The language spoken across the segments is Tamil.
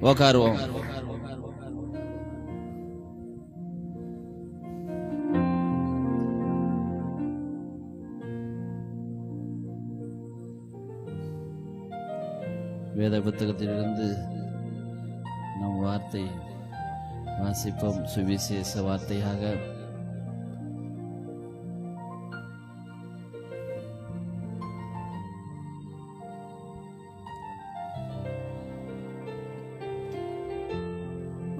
உக்காருவோம். வேத புத்தகத்திலிருந்து நம் வார்த்தை வாசிப்போம். சுவிசேஷ வார்த்தையாக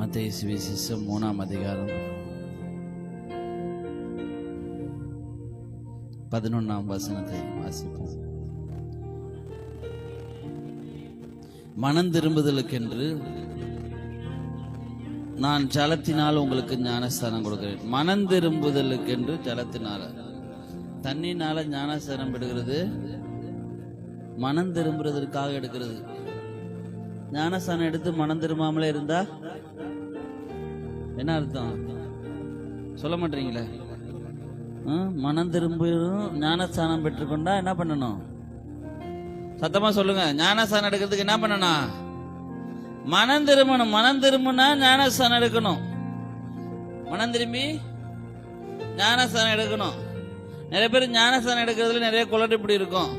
மத்திய சுவிசேஷம் மூணாம் அதிகாரம். பதினொன்னாம் வசனத்தை வாசிப்போம். மனம் திரும்புதலுக்கென்று நான் ஜலத்தினால் உங்களுக்கு ஞானஸ்தானம் கொடுக்கிறேன். மனம் திரும்புதலுக்கென்று ஜலத்தினால. தண்ணினால ஞானஸ்தானம் எடுக்கிறது மனம் திரும்புறதற்காக எடுக்கிறது. ஞானஸ்தானம் எடுத்து மனம் திரும்பாமலே இருந்தா என்ன அர்த்தம்? சொல்ல மாட்டீங்களே? மனம் திரும்பியும் ஞானஸ்தானம் பெற்றுக்கொண்டா என்ன பண்ணணும்? சத்தமா சொல்லுங்க. ஞானஸ்தானம் எடுக்கிறதுக்கு என்ன பண்ணணும்? மனம் திரும்பணும். மனம் திரும்பினா ஞானஸ்தானம் எடுக்கணும். மனம் திரும்பி ஞானஸ்தானம் எடுக்கணும். நிறைய பேர் ஞானஸ்தானம் எடுக்கிறதுல நிறைய குளறுபடி இருக்கும்.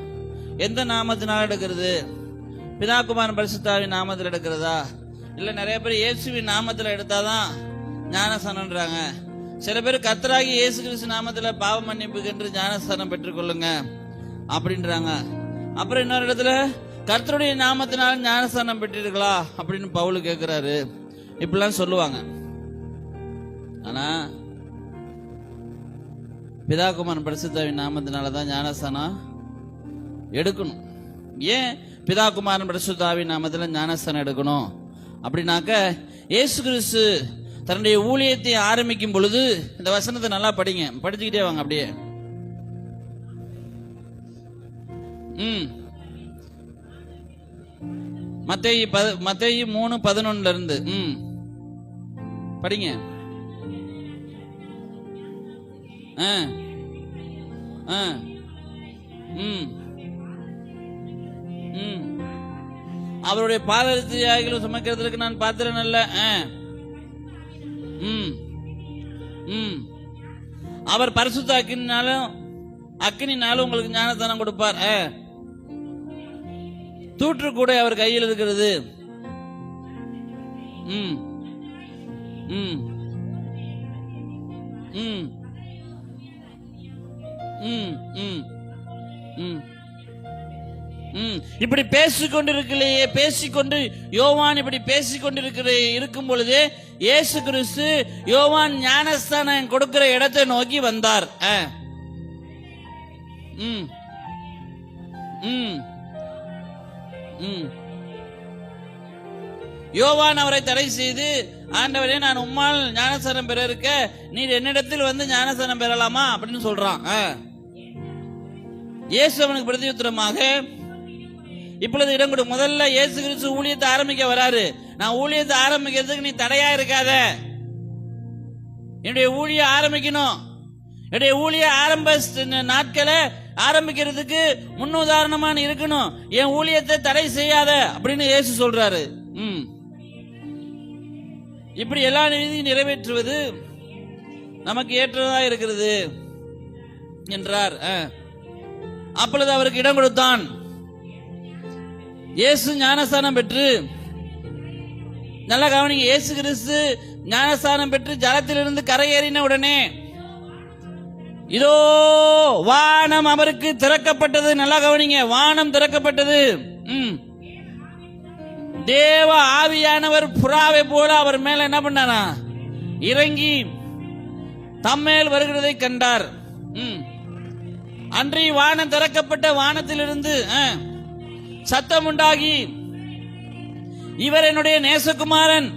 எந்த நாமத்தினால எடுக்கிறது? பிதாகுமாரன் பரிசுத்தாவின் நாமத்தில் எடுக்கிறதா? இல்ல நிறைய பேர் இயேசுவின் நாமத்தில் எடுத்தாதான் ஞானசனன்றாங்க சில பேர் கத்தராகி இயேசு கிறிஸ்து நாமத்தில் பாவ மன்னிப்புக்கென்று ஞானஸ்தானம் பெற்றுக்கொள்ளுங்க அப்படின்றாங்க. அப்புறம் இன்னொரு இடத்துல கர்த்தருடைய நாமத்தினால் ஞானஸ்தானம் பெற்றிருக்கலா அப்படின்னு பவுல் கேட்கிறாரு இப்படிலாம் சொல்லுவாங்க. ஆனா பிதாகுமாரன் பரிசுத்தாவின் நாமத்தினால தான் ஞானஸ்தானம் எடுக்கணும். ஏன் பிதாகுமாரன் பரிசுத்தாவின் நாமத்தில் ஞானஸ்தானம் எடுக்கணும்? அப்படின்னாக்க இயேசு கிறிஸ்து தன்னுடைய ஊழியத்தை ஆரம்பிக்கும் பொழுது இந்த வசனத்தை நல்லா படிங்க. படிச்சுக்கிட்டே வாங்க அப்படியே. ம். மத்தேயு பத மத்தேயு மூணு பதினொன்னுல இருந்து ம். படிங்க. ஆ. ஆ. ம். அவருடைய பாதத்தியாகிலும் சுமக்கிறதுக்கு நான் பாத்திரம் அல்ல ஆ. ம். ம். அவர் பரிசுத்த அக்கினாலும் அக்கினினாலும் உங்களுக்கு ஞானத்தானம் கொடுப்பார். தூற்று கூட அவர் கையில் இருக்கிறது. ம். ம். ம். ம். ம். ம். இப்படி பேசிக்கொண்டிருக்கலையே பேசிக்கொண்டு யோவான் இப்படி பேசிக்கொண்டிருக்கிற இருக்கும் பொழுது இயேசு கிறிஸ்து யோவான் ஞானஸ்தானம் கொடுக்கிற இடத்தை நோக்கி வந்தார். ஆ. ம். ம். ம். யோவான் அவரை தடை செய்து ஆண்டவரே நான் உம்மால் ஞானசனம் பெற இருக்க நீர் என்னிடத்தில் வந்து ஞானசனம் பெறலாமா? அப்படின்னு சொல்றான். ஆ. இயேசு அவனுக்கு பிரதியுத்தரமாக இப்பொழுது இடம் கொடு முதல்ல இயேசு கிறிஸ்து ஊழியத்தை ஆரம்பிக்க வராரு. நான் ஊழியத்தை ஆரம்பிக்கிறதுக்கு நீ தடையா இருக்காத. என்னுடைய ஊழிய ஆரம்பிக்கணும். என்னுடைய ஊழிய ஆரம்ப நாட்களை ஆரம்பிக்கிறதுக்கு முன்னுதாரணமா இருக்கணும். என் ஊழியத்தை தடை செய்யாத அப்படின்னு இயேசு சொல்றாரு. ம். இப்படி எல்லா நிதியும் நிறைவேற்றுவது நமக்கு ஏற்றதா இருக்கிறது. என்றார். ஆ. அப்பொழுது அவருக்கு இடம் கொடுத்தான். இயேசு ஞானஸ்தானம் பெற்று நல்லா கவனிங்க இயேசு கிறிஸ்து ஞானஸ்தானம் பெற்று ஜலத்திலிருந்து கரையேறின உடனே இதோ வானம் அவருக்கு திறக்கப்பட்டது. நல்லா கவனிங்க வானம் திறக்கப்பட்டது. ம். தேவ ஆவியானவர் புறாவை போல அவர் மேல என்ன பண்ணாரா? இறங்கி தம்மேல் வருகிறதை கண்டார். ம். அன்றைய வானம் திறக்கப்பட்ட வானத்திலிருந்து ஆ, சத்தம் உண்டாகி இவர் என்னுடைய நேசகுமாரன்.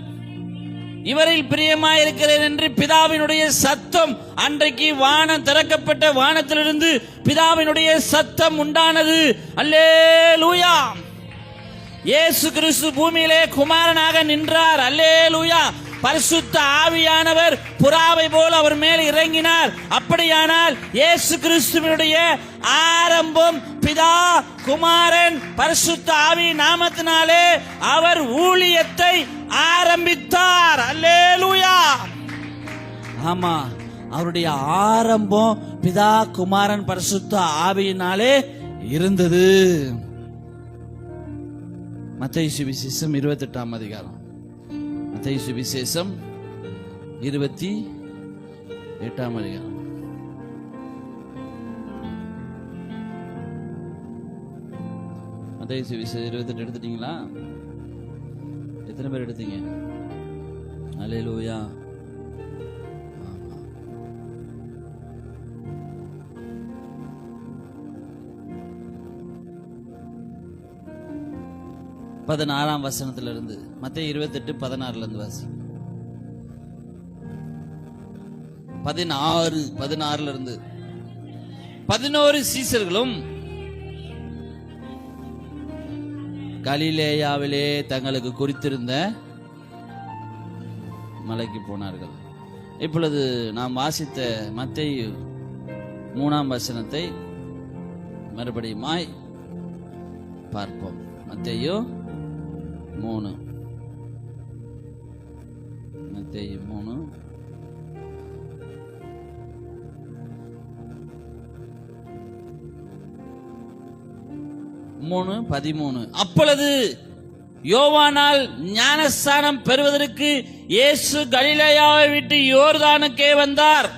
இவரில் பிரியமாயிருக்கிறேன் என்று பிதாவினுடைய சத்தம் அன்றைக்கு வானம் திறக்கப்பட்ட வானத்திலிருந்து பிதாவினுடைய சத்தம் உண்டானது. அல்லே லூயா இயேசு கிறிஸ்து பூமியிலே குமாரனாக நின்றார். அல்லே லூயா பரிசுத்த ஆவியானவர் புறாவை போல் அவர் மேல் இறங்கினார். அப்படியானால் இயேசு கிறிஸ்துவினுடைய ஆரம்பம் பிதா குமாரன் பரிசுத்த ஆவி நாமத்தினாலே அவர் ஊழியத்தை ஆரம்பித்தார். அல்லேலூயா. ஆமா அவருடைய ஆரம்பம் பிதா குமாரன் பரிசுத்த ஆவியினாலே இருந்தது. மத்திய சுவிசேஷம் இருபத்தி எட்டாம் அதிகாரம். மத்திய சுவிசேஷம் இருபத்தி எட்டாம் அதிகாரம். மத்திய சுவிசேஷம் இருபத்தெட்டு எடுத்துட்டீங்களா? எத்தனை பேர் எடுத்தீங்க? அலையலூயா பதினாறாம் வசனத்துல இருந்து மத்திய இருபத்தெட்டு பதினாறுல இருந்து வாசி. பதினாறு பதினாறுல இருந்து பதினோரு சீசர்களும் கலிலேயாவிலே தங்களுக்கு குறித்திருந்த மலைக்கு போனார்கள். இப்பொழுது நாம் வாசித்த மத்திய மூணாம் வசனத்தை மறுபடியுமாய் பார்ப்போம். மத்தையோ மூணு. மத்தேயு மூணு. மூணு பதிமூணு. அப்பொழுது யோவானால் ஞானஸ்தானம் பெறுவதற்கு இயேசு கலிலேயாவை விட்டு யோர்தானுக்கே வந்தார்.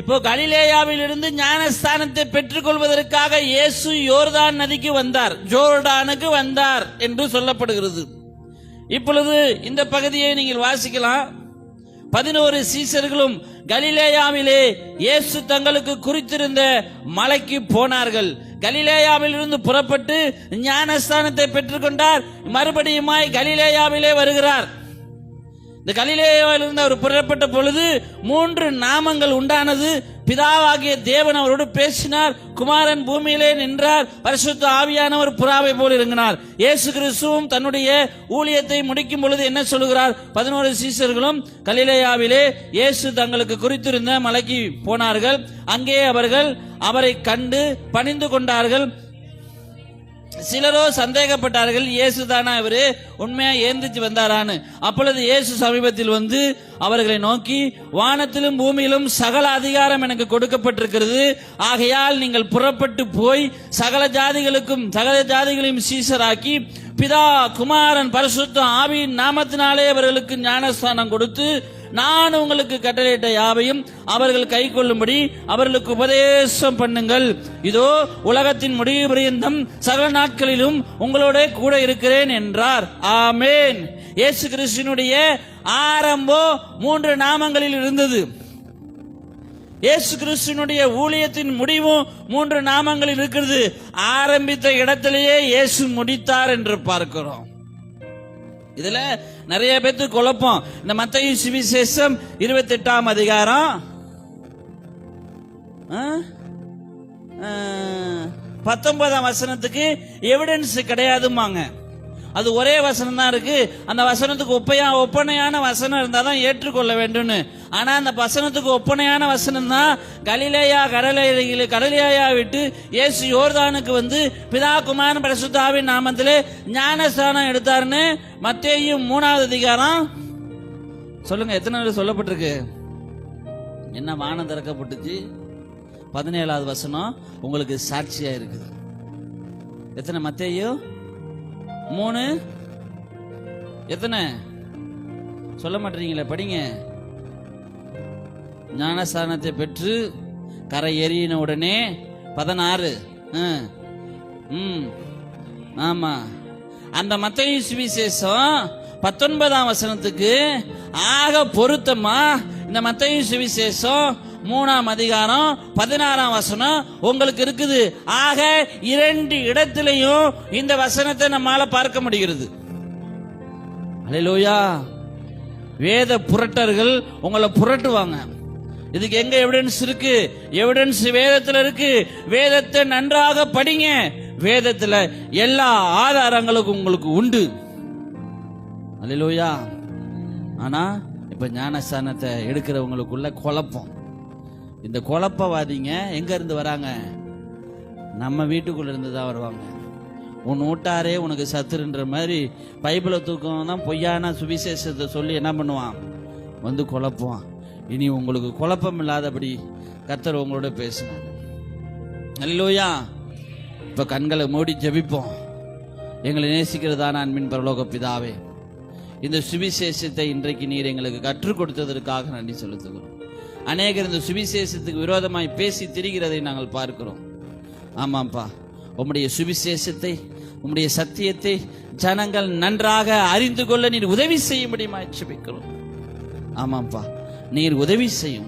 இப்போ கலிலேயாவில் இருந்து ஞானஸ்தானத்தை பெற்றுக்கொள்வதற்காக இயேசு யோர்தான் நதிக்கு வந்தார். ஜோர்டானுக்கு வந்தார் என்று சொல்லப்படுகிறது. இப்பொழுது இந்த பகுதியை நீங்கள் வாசிக்கலாம். பதினோரு சீசர்களும் கலிலேயாவிலே இயேசு தங்களுக்கு குறித்திருந்த மலைக்கு போனார்கள். கலிலேயாவில் இருந்து புறப்பட்டு ஞானஸ்தானத்தை பெற்றுக்கொண்டார். மறுபடியுமாய் கலிலேயாவிலே வருகிறார். இந்த கலிலேயாவிலிருந்து அவர் புறப்பட்ட பொழுது மூன்று நாமங்கள் உண்டானது. பிதாவாகிய தேவன் அவரோடு பேசினார். குமாரன் பூமியிலே நின்றார். பரிசுத்த ஆவியானவர் புறாவை போல் இருங்கினார் இயேசு கிறிஸ்துவும் தன்னுடைய ஊழியத்தை முடிக்கும் பொழுது என்ன சொல்லுகிறார்? பதினோரு சீசர்களும் கலிலேயாவிலே இயேசு தங்களுக்கு குறித்திருந்த மலைக்கு போனார்கள். அங்கே அவர்கள் அவரை கண்டு பணிந்து கொண்டார்கள். சிலரோ சந்தேகப்பட்டார்கள் இயேசு தானா இவரு? உண்மையா ஏந்திச்சு வந்தாரான்னு. அப்பொழுது இயேசு சமீபத்தில் வந்து அவர்களை நோக்கி வானத்திலும் பூமியிலும் சகல அதிகாரம் எனக்கு கொடுக்கப்பட்டிருக்கிறது. ஆகையால் நீங்கள் புறப்பட்டு போய் சகல ஜாதிகளுக்கும் சகல ஜாதிகளையும் சீசராக்கி பிதா குமாரன் பரிசுத்த ஆவியின் நாமத்தினாலே அவர்களுக்கு ஞானஸ்தானம் கொடுத்து நான் உங்களுக்கு கட்டளையிட்ட யாவையும் அவர்கள் கை கொள்ளும்படி அவர்களுக்கு உபதேசம் பண்ணுங்கள். இதோ உலகத்தின் முடிவு பரியந்தம் சகல நாட்களிலும் உங்களோட கூட இருக்கிறேன் என்றார். ஆமேன். இயேசு கிறிஸ்துனுடைய ஆரம்பம் மூன்று நாமங்களில் இருந்தது. இயேசு கிறிஸ்துனுடைய ஊழியத்தின் முடிவும் மூன்று நாமங்களில் இருக்கிறது. ஆரம்பித்த இடத்திலேயே இயேசு முடித்தார் என்று பார்க்கிறோம். இதுல நிறைய பேருக்கு குழப்பம். இந்த மத்திய சுவிசேஷம் இருபத்தி எட்டாம் அதிகாரம் பத்தொன்பதாம் வசனத்துக்கு எவிடன்ஸ் கிடையாதுமாங்க அது ஒரே வசனம் தான் இருக்கு. அந்த வசனத்துக்கு ஒப்பையா ஒப்பனையான வசனம் இருந்தால் தான் ஏற்றுக்கொள்ள வேண்டும்னு. ஆனா அந்த வசனத்துக்கு ஒப்பனையான வசனம் தான் கலிலேயா கடலையில் கடலையா விட்டு இயேசு யோர்தானுக்கு வந்து பிதா குமாரன் பரிசுத்தாவின் நாமத்திலே ஞானஸ்தானம் எடுத்தாருன்னு மத்தேயும் மூணாவது அதிகாரம். சொல்லுங்க எத்தனை பேர் சொல்லப்பட்டிருக்கு? என்ன வானம் திறக்கப்பட்டுச்சு? பதினேழாவது வசனம் உங்களுக்கு சாட்சியா இருக்குது. எத்தனை மத்தேயோ? மூணு? எத்தனை? சொல்ல மாட்டீங்களே படிங்க. ஞானஸ்தானத்தை பெற்று கரை ஏறின உடனே பதினாறு. ம். ஆமா. அந்த மத்திய சுவிசேஷம் பத்தொன்பதாம் வசனத்துக்கு ஆக பொருத்தமா? இந்த மத்திய சுவிசேஷம் மூணாம் அதிகாரம் பதினாறாம் வசனம் உங்களுக்கு இருக்குது. ஆக இரண்டு இடத்திலையும் இந்த வசனத்தை நம்மால பார்க்க முடிகிறது. அலையிலோயா. வேத புரட்டர்கள் உங்களை புரட்டுவாங்க. இதுக்கு எங்க எவிடன்ஸ் இருக்கு? எவிடன்ஸ் வேதத்துல இருக்கு. வேதத்தை நன்றாக படிங்க. வேதத்துல எல்லா ஆதாரங்களுக்கும் உங்களுக்கு உண்டு. அல்லேலூயா. ஆனா இப்ப ஞானஸ்தானத்தை எடுக்கிறவங்களுக்குள்ள குழப்பம். இந்த குழப்பவாதிங்க எங்க இருந்து வராங்க? நம்ம வீட்டுக்குள்ள இருந்து தான் வருவாங்க. உன் ஊட்டாரே உனக்கு சத்துருன்ற மாதிரி பைபிளை தூக்கம் தான் பொய்யான சுவிசேஷத்தை சொல்லி என்ன பண்ணுவான்? வந்து குழப்புவான். இனி உங்களுக்கு குழப்பம் இல்லாதபடி கத்தர் உங்களோட பேசினார் அல்லோயா இப்ப கண்களை மூடி ஜெபிப்போம். எங்களை நேசிக்கிறதான அன்பின் பரலோக பிதாவே. இந்த சுவிசேஷத்தை இன்றைக்கு நீர் எங்களுக்கு கற்றுக் கொடுத்ததற்காக நன்றி செலுத்துகிறோம். அநேகர் இந்த சுவிசேஷத்துக்கு விரோதமாய் பேசி திரிகிறதை நாங்கள் பார்க்கிறோம். ஆமாம்ப்பா உம்முடைய சுவிசேஷத்தை உம்முடைய சத்தியத்தை ஜனங்கள் நன்றாக அறிந்து கொள்ள நீர் உதவி செய்யும்படியுமாய் ஜெபிக்கிறோம். ஆமாப்பா. நீர் உதவி செய்யும்.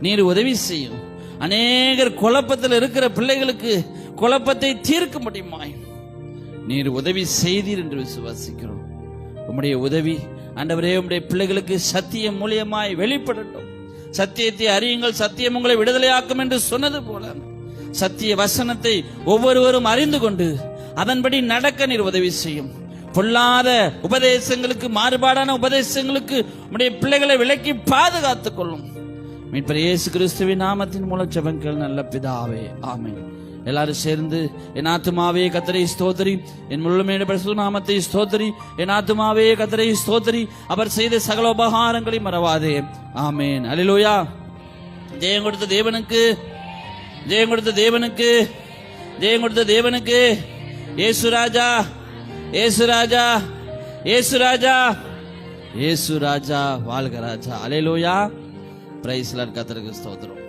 நீர் உதவி செய்யும். அநேகர் குழப்பத்தில் இருக்கிற பிள்ளைகளுக்கு குழப்பத்தை தீர்க்க முடியுமாய் நீர் உதவி செய்தீர் என்று விசுவாசிக்கிறோம். உம்முடைய உதவி அண்டவரே உம்முடைய பிள்ளைகளுக்கு சத்தியம் மூலியமாய் வெளிப்படட்டும். சத்தியத்தை அறியுங்கள். சத்தியம் உங்களை விடுதலையாக்கும் என்று சொன்னது போல. சத்திய வசனத்தை ஒவ்வொருவரும் அறிந்து கொண்டு அதன்படி நடக்க நீர் உதவி செய்யும். பொல்லாத உபதேசங்களுக்கு மாறுபாடான உபதேசங்களுக்கு உடைய பிள்ளைகளை விலக்கி பாதுகாத்துக் கொள்ளும். மீட்பர் இயேசு கிறிஸ்துவின் நாமத்தின் மூலம் ஜெபங்கள் நல்ல பிதாவே. ஆமை எல்லாரும் சேர்ந்து என் ஆத்துமாவே கத்தரை ஸ்தோத்திரி. என் முழுமையான பரிசுத்த நாமத்தை ஸ்தோத்திரி. என் ஆத்துமாவே கத்தரை ஸ்தோத்திரி. அவர் செய்த சகல உபகாரங்களை மறவாதே. ஆமேன். அலிலோயா ஜெயம் கொடுத்த தேவனுக்கு ஜெயம் கொடுத்த தேவனுக்கு ஜெயம் கொடுத்த தேவனுக்கு. ஏசு ராஜா ஏசு ராஜா ஏசு ராஜா ஏசு ராஜா வாழ்க ராஜா. அலையலூயா பிரைஸ்லர் கத்தருக்கு ஸ்தோத்திரம்.